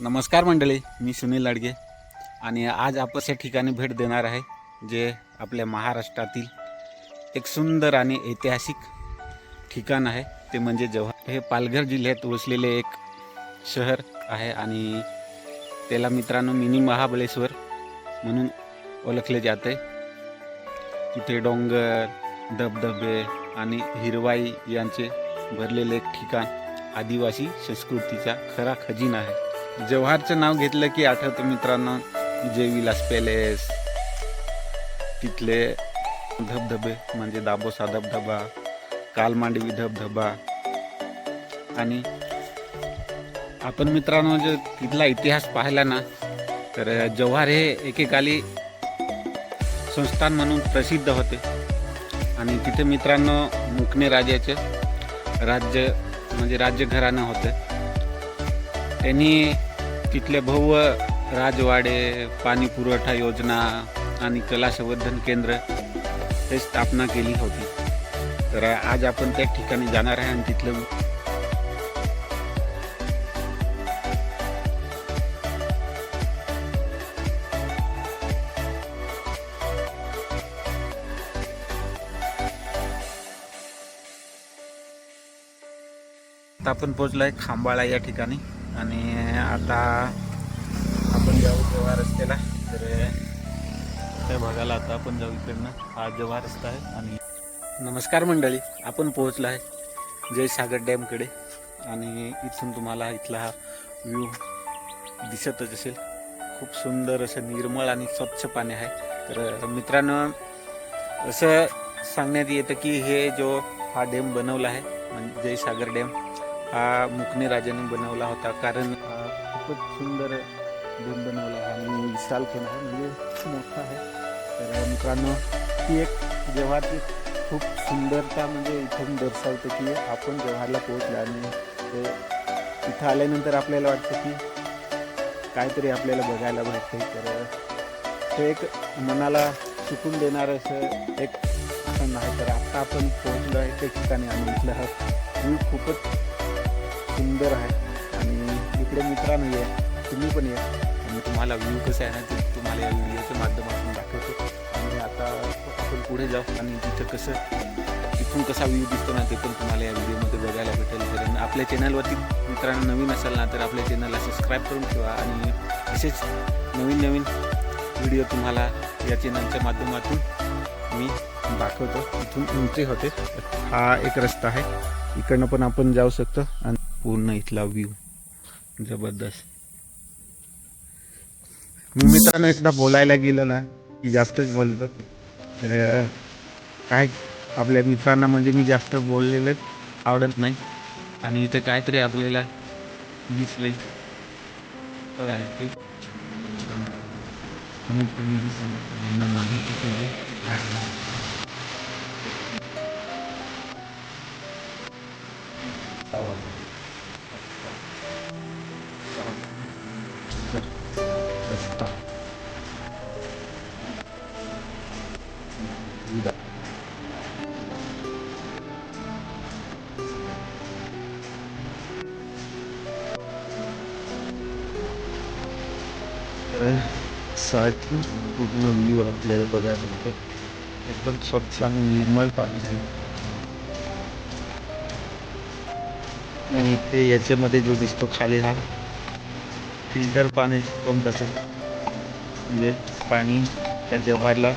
नमस्कार मंडळी मी सुनील लाडगे. आणि आज आपस या ठिकाणी भेट देणार आहे जे आपल्या महाराष्ट्रातील एक सुंदर आणि ऐतिहासिक ठिकाण आहे. ते म्हणजे जव्हार हे पालघर जिल्ह्यात वसलेले एक शहर आहे आणि त्याला मित्रांनो मिनी महाबळेश्वर म्हणून ओळखले जाते. तिथे डोंगर धबधबे आणि हिरवाई यांचे भरलेले एक ठिकाण आदिवासी संस्कृतीचा खरा खजिना आहे. जव्हारचं नाव घेतलं की आठवतं मित्रांनो जे विलास पॅलेस तिथले धबधबे म्हणजे दाबोसा धबधबा कालमांडवी धबधबा. आणि आपण मित्रांनो जर तिथला इतिहास पाहिला ना तर जव्हार हे एकेकाली संस्थान म्हणून प्रसिद्ध होते. आणि तिथे मित्रांनो मुकणे राजाचे राज्य म्हणजे राज्यघराणं होतं. त्यांनी तिथले भव्य राजवाडे पाणी पुरवठा योजना आणि कला संवर्धन केंद्र हे स्थापना केली होती तर आज आपण त्या ठिकाणी जाणार आहे आणि तिथलं आपण पोचलो आहे खांबाळा या ठिकाणी आणि आता आपण जाऊ जेव्हा रस्त्याला तर त्या भागाला आता आपण जाऊ इकडनं. हा जेव्हा रस्ता आहे आणि नमस्कार मंडळी आपण पोहोचलो आहे जयसागर डॅमकडे. आणि इथून तुम्हाला इथला हा व्ह्यू दिसतच असेल. खूप सुंदर असं निर्मळ आणि स्वच्छ पाणी आहे. तर मित्रांनो असं सांगण्यात येतं की हे जो हा डॅम बनवला आहे म्हणजे जयसागर डॅम हा मुकणे राजाने बनवला होता कारण हा खूपच सुंदर डॅम बनवला आहे आणि विशाल पण आहे म्हणजे मोठा आहे. तर मित्रांनो ती एक जेव्हा ती खूप सुंदरता म्हणजे इथून दर्शवते की आपण जव्हारला पोहोचलो आणि ते इथं आल्यानंतर आपल्याला वाटतं की काहीतरी आपल्याला बघायला भेटते. तर ते एक मनाला सुकून देणारं असं एक क्षण आहे. तर आता आपण पोहोचलो आहे त्या ठिकाणी आणि इथलं हा खूपच सुंदर आहे. आणि इकडे मित्रांनो या तुम्ही पण या. आणि तुम्हाला व्ह्यू कसं आहे ना ते तुम्हाला या व्हिडिओच्या माध्यमातून दाखवतो. आणि आता आपण पुढे जाऊ. आणि तिथं कसं तिथून कसा व्ह्यू दिसतो ना ते पण तुम्हाला या व्हिडिओमध्ये बघायला भेटेल. कारण आपल्या चॅनलवरती मित्रांनो नवीन असाल ना तर आपल्या चॅनलला सबस्क्राईब करून ठेवा. आणि असेच नवीन नवीन व्हिडिओ तुम्हाला या चॅनलच्या माध्यमातून मी दाखवतो. इथून एंट्री होते. हा एक रस्ता आहे. इकडनं पण आपण जाऊ शकतो. आणि पूर्ण इथला व्ह्यू जबरदस्त. मी मित्रांनो एकदा बोलायला गेलं ना की जास्तच बोलतो. काय आपल्या मित्रांना म्हणजे मी जास्त बोललेलं आवडत नाही. आणि इथं काहीतरी आपल्याला दिसले रस्ता सारखी पूर्ण व्ह्यू आपल्याला बघायला मिळतो एकदम स्वच्छ आणि निर्मळ पाणी आहे. आणि ते याच्यामध्ये जो दिसतो खाली हा फिल्टर पाणी पण तसं म्हणजे पाणी त्या जव्हारला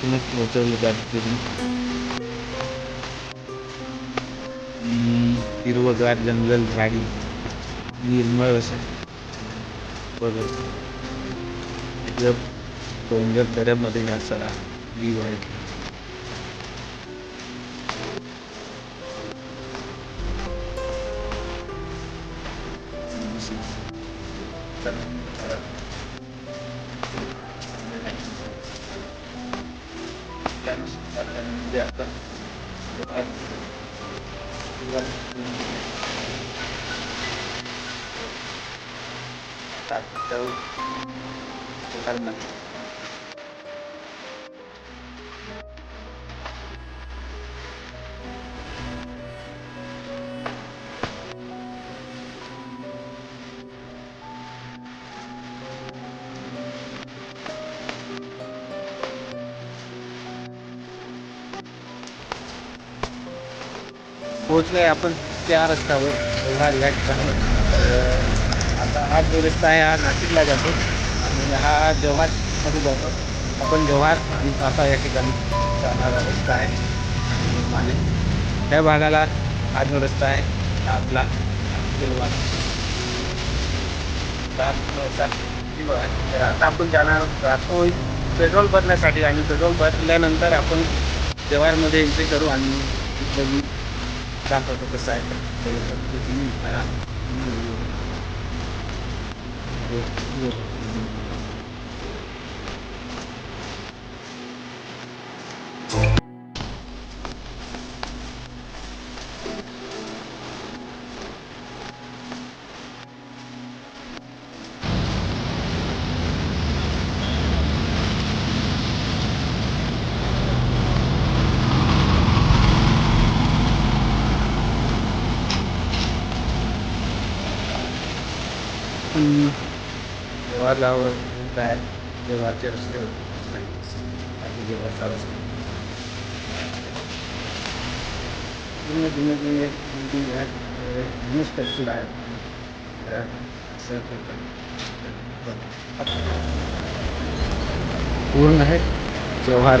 पुन्हा पोहोचवलं हिरवगार जंगल झाडी निर्मळ असं. बघत आपल्या डोंगर दऱ्यामध्ये याचा व्ह्यू आहे totalmente. पोहोचलोय आपण त्या रस्त्यावर. आता हा जो रस्ता आहे हा नाशिकला जातो. आणि हा जातो आपण जव्हार आणि आता या ठिकाणी जाणारा रस्ता आहे आणि त्या भागाला आज रस्ता आहे. आपला जव्हार तर आता आपण जाणार राहतो पेट्रोल भरण्यासाठी आणि पेट्रोल भरल्यानंतर आपण जव्हारमध्ये एंट्री करू आणि तिथलं दाखवतो कसं आहे. ते. काय जव्हारचे रस्ते आणि जव्हारचा रस्ता. जुने धीमे धीमे बिल्डिंग आहेत. असं पूर्ण आहे जव्हार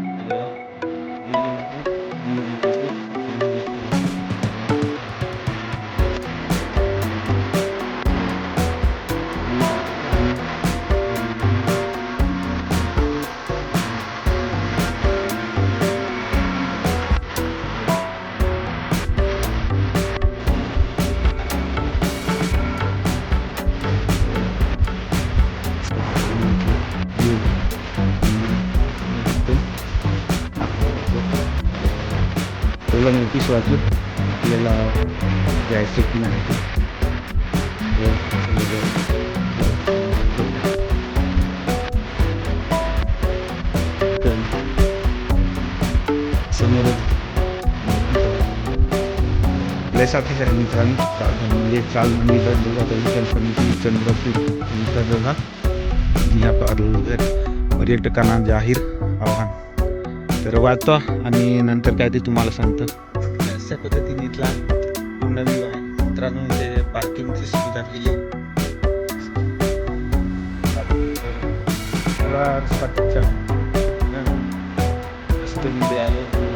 तुला नोटीस वाचून आपल्याला जायचं की नाही समोर मित्रांनो म्हणजे चाल मंदिर चंद्रपूर पर्यटकांना जाहीर आव्हान तर वाचतो आणि नंतर काय ते तुम्हाला सांगतो. अशा पद्धतीने इथला आहे मित्रांनो इथे पार्किंगची सुविधा केली. थोडा रस्ता आहे.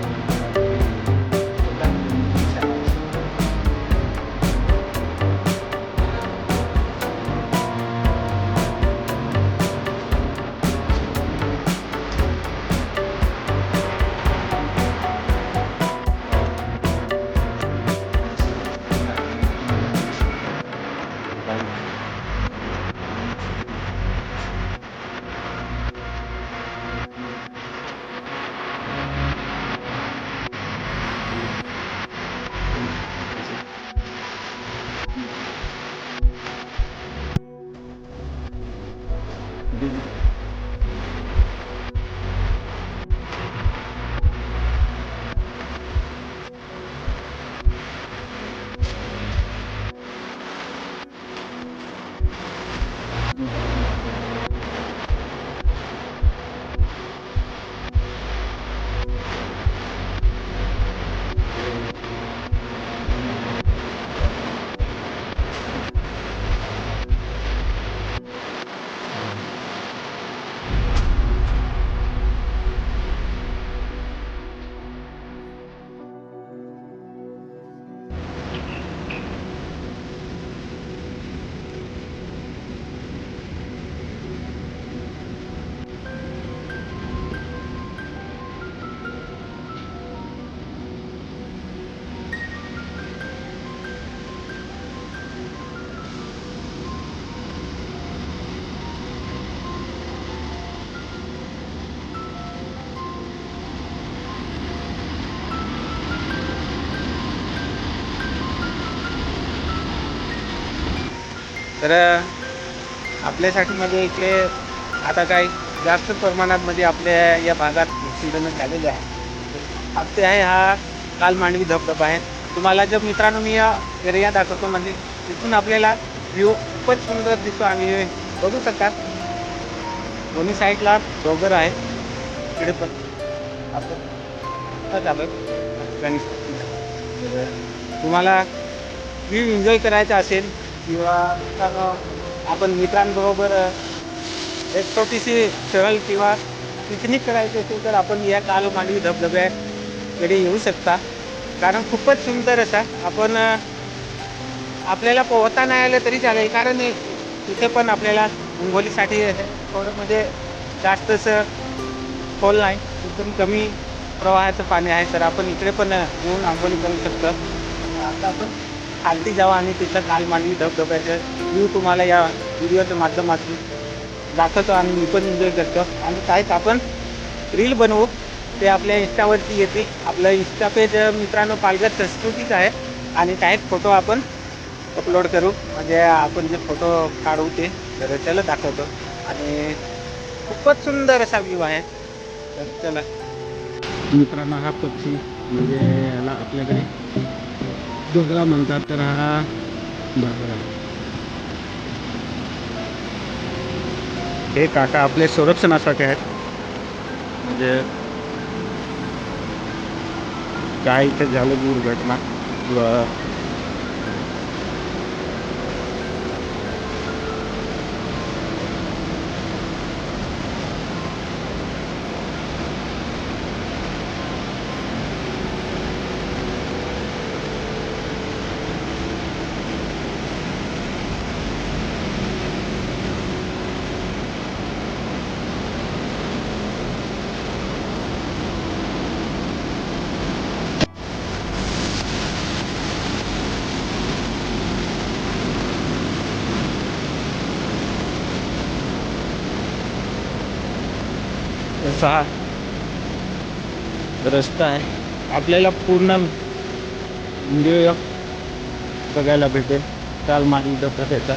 तर आपल्यासाठी म्हणजे इकडे आता काय जास्त प्रमाणात म्हणजे आपल्या या भागात सिंचन झालेले आहे. आपले आहे हा काल मांडवी धबधबा आहे. तुम्हाला जर मित्रांनो मी या एरिया दाखवतो म्हणजे तिथून आपल्याला व्ह्यू खूपच सुंदर दिसतो. आम्ही बघू शकता. दोन्ही साईडला डोंगर आहे. इकडे पण आपण तुम्हाला व्ह्यू एन्जॉय करायचा असेल किंवा आपण मित्रांबरोबर एक छोटीशी सहल किंवा पिकनिक करायची असेल तर आपण या काल मांडवी धबधब्याकडे येऊ शकता. कारण खूपच सुंदर असा आपण आपल्याला पोहता नाही आलं तरी चालेल. कारण तिथे पण आपल्याला अंघोलीसाठी थोडं म्हणजे जास्त असं खोल नाही. एकदम कमी प्रवाहाचं पाणी आहे. तर आपण इकडे पण येऊन आंघोळी करू शकतो. आता आपण खालती जावा आणि तिथलं काल मांडवी धबधब्याचं व्ह्यू तुम्हाला या व्हिडिओच्या माध्यमातून दाखवतो आणि मी पण एन्जॉय करतो. आणि काहीच आपण रील बनवू ते आपल्या इंस्टावरती येते. आपलं इंस्टा पेज मित्रांनो पालघर संस्कृतीच आहे. आणि काहीच फोटो आपण अपलोड करू. म्हणजे आपण जे फोटो काढू ते तर त्याला दाखवतो. आणि खूपच सुंदर असा व्ह्यू आहे. तर चला. मित्रांनो हा पक्षी म्हणजे याला आपल्याकडे दुसरा म्हणतात तर हा बघा हे काका आपले संरक्षणासाठी आहेत. म्हणजे काय इथे झालं दुर्घटना? असा हा रस्ता आहे. आपल्याला पूर्ण व्हिडिओ बघायला भेटेल. काल मागील त्याचा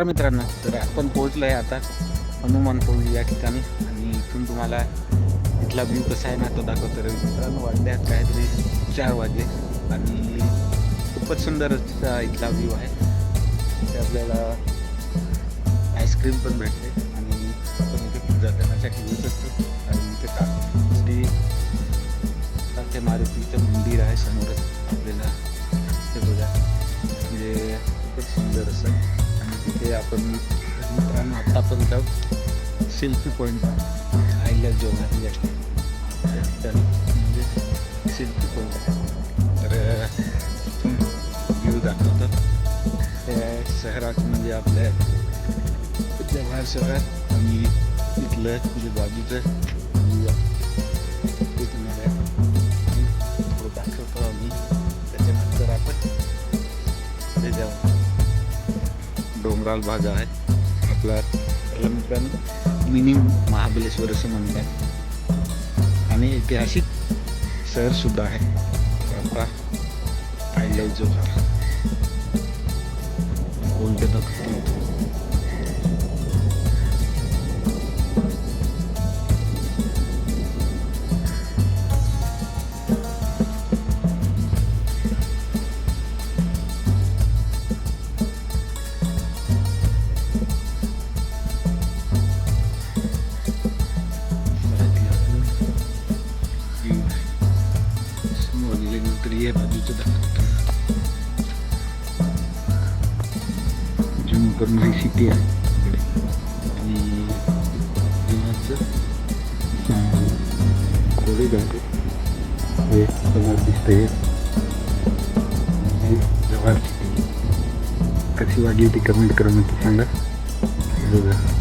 नमस्कार मित्रांनो. तर आपण पोहोचलो आहे आता हनुमान टोळी या ठिकाणी. आणि इथून तुम्हाला इथला व्ह्यू कसा आहे ना तो दाखवतो. रवी मित्रांनो वाजल्यात काहीतरी चार वाजले आणि खूपच सुंदर असा इथला व्ह्यू आहे. इथे आपल्याला आईस्क्रीम पण भेटते. आणि आपण इथे पूजा करण्यासाठी येऊ शकतो आणि इथे श्री ते मारुतीचं मंदिर आहे समोरच आपल्याला. ते बघा. म्हणजे खूपच सुंदर असं. ते आपण मित्रांनो आत्ता आपण जाऊ सेल्फी पॉईंट आयला जो आहे त्या म्हणजे सेल्फी पॉईंट तर व्ह्यू दाखवतात त्या शहरात म्हणजे आपल्या जव्हार शहरात आणि तिथलं म्हणजे बाजूचं डोंगराळ भाग आहे. आपला रमकन मिनी महाबलेश्वर असं म्हणतात. आणि ऐतिहासिक शहरसुद्धा आहे. आता आय जो जोहार करणारी सिटी आहे इकडे आणि जुन्याचं कोरेगाव हे समोर दिसतंय. जव्हार सिटी कशी वाटली ती कमेंट करा नक्की सांगा. बघा.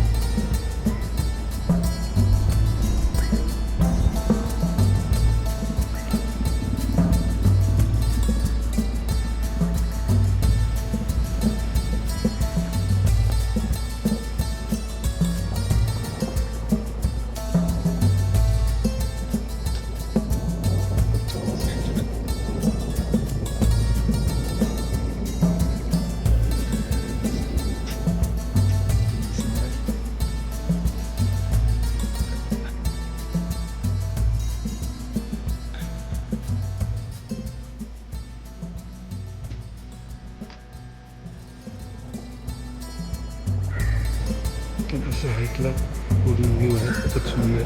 असं इथला पूर्ण व्ह्यू आहे. खूप सुंदर.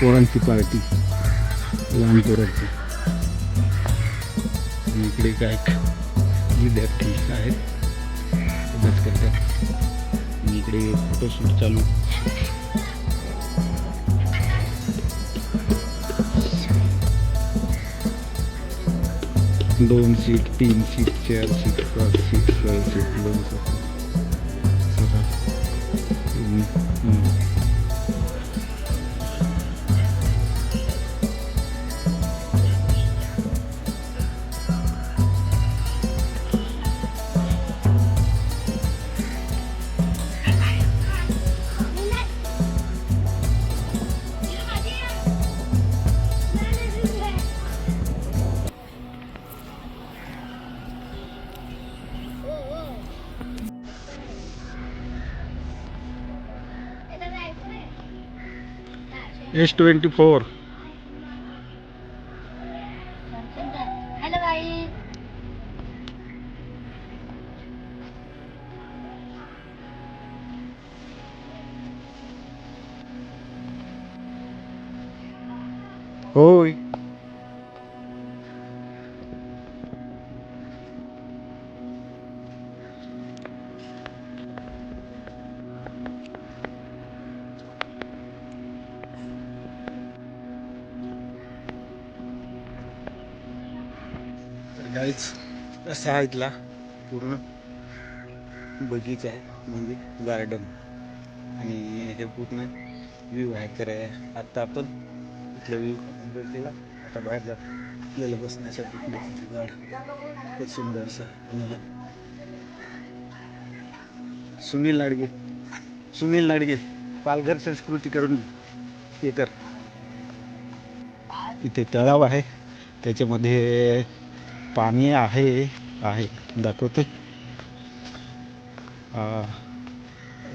पोरांची पार्टी. लहान पोरांची. इकडे काय विद्यार्थी आहेत. अभ्यास करतात आणि इकडे फोटोशूट चालू. दोन सीट तीन सीट चार सीट पाच सीट सहा सीट दोन S24 गाईच असा इथला. पूर्ण बगीचा आहे म्हणजे गार्डन आणि हे पूर्ण व्ह्यू आहे तर आत्ता आपण इथलं व्ह्यू केला आता बाहेर जा आपल्याला बसण्यासाठी खूप खूप सुंदरसं सुनील लाडगे सुनील लाडगे पालघर संस्कृती करून हे कर. इथे तलाव आहे. त्याच्यामध्ये पाणी आहे. आहे. दाखवतो.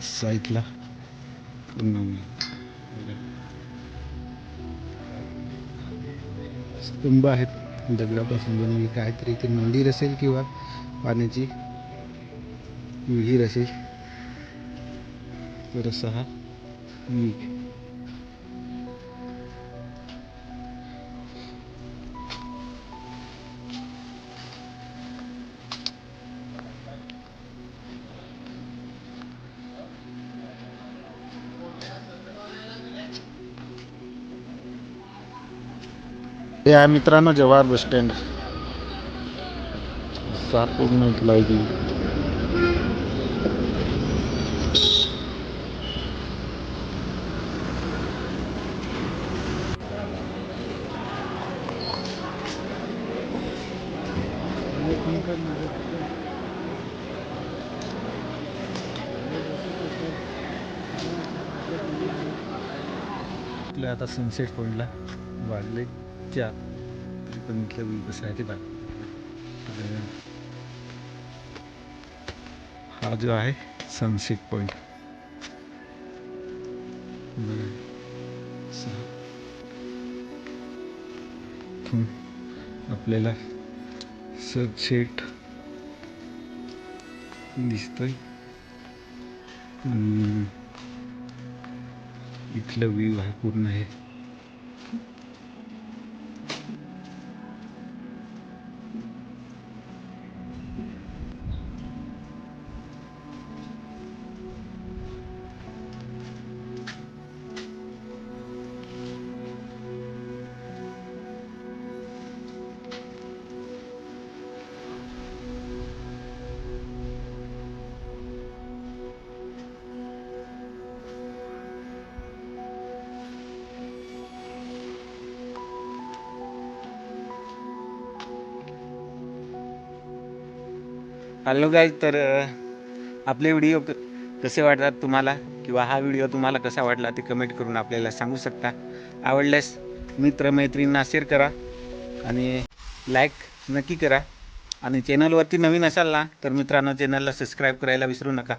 साईडला स्तंभ आहेत. दगडापासून बनवली. काहीतरी ते मंदिर असेल किंवा पाण्याची विहीर असेल. तर असा हा आहे. मित्रांनो जवाहर बस स्टँड सात पूर्ण आता सनसेट पॉईंटला वाढले चार तरी पण इथलं व्यू कसं आहे ते बघा हा जो आहे सनसेट पॉईंट आपल्याला सनसेट दिसतोय. आणि इथलं व्ह्यू आहे पूर्ण हे हॅलो गाईज तर आपले व्हिडिओ क- कसे वाटतात तुम्हाला? किंवा हा व्हिडिओ तुम्हाला कसा वाटला ते कमेंट करून आपल्याला सांगू शकता. आवडल्यास मित्रमैत्रींना शेअर करा आणि लाईक नक्की करा. आणि चॅनलवरती नवीन असाल ना तर मित्रांनो चॅनलला सबस्क्राईब करायला विसरू नका.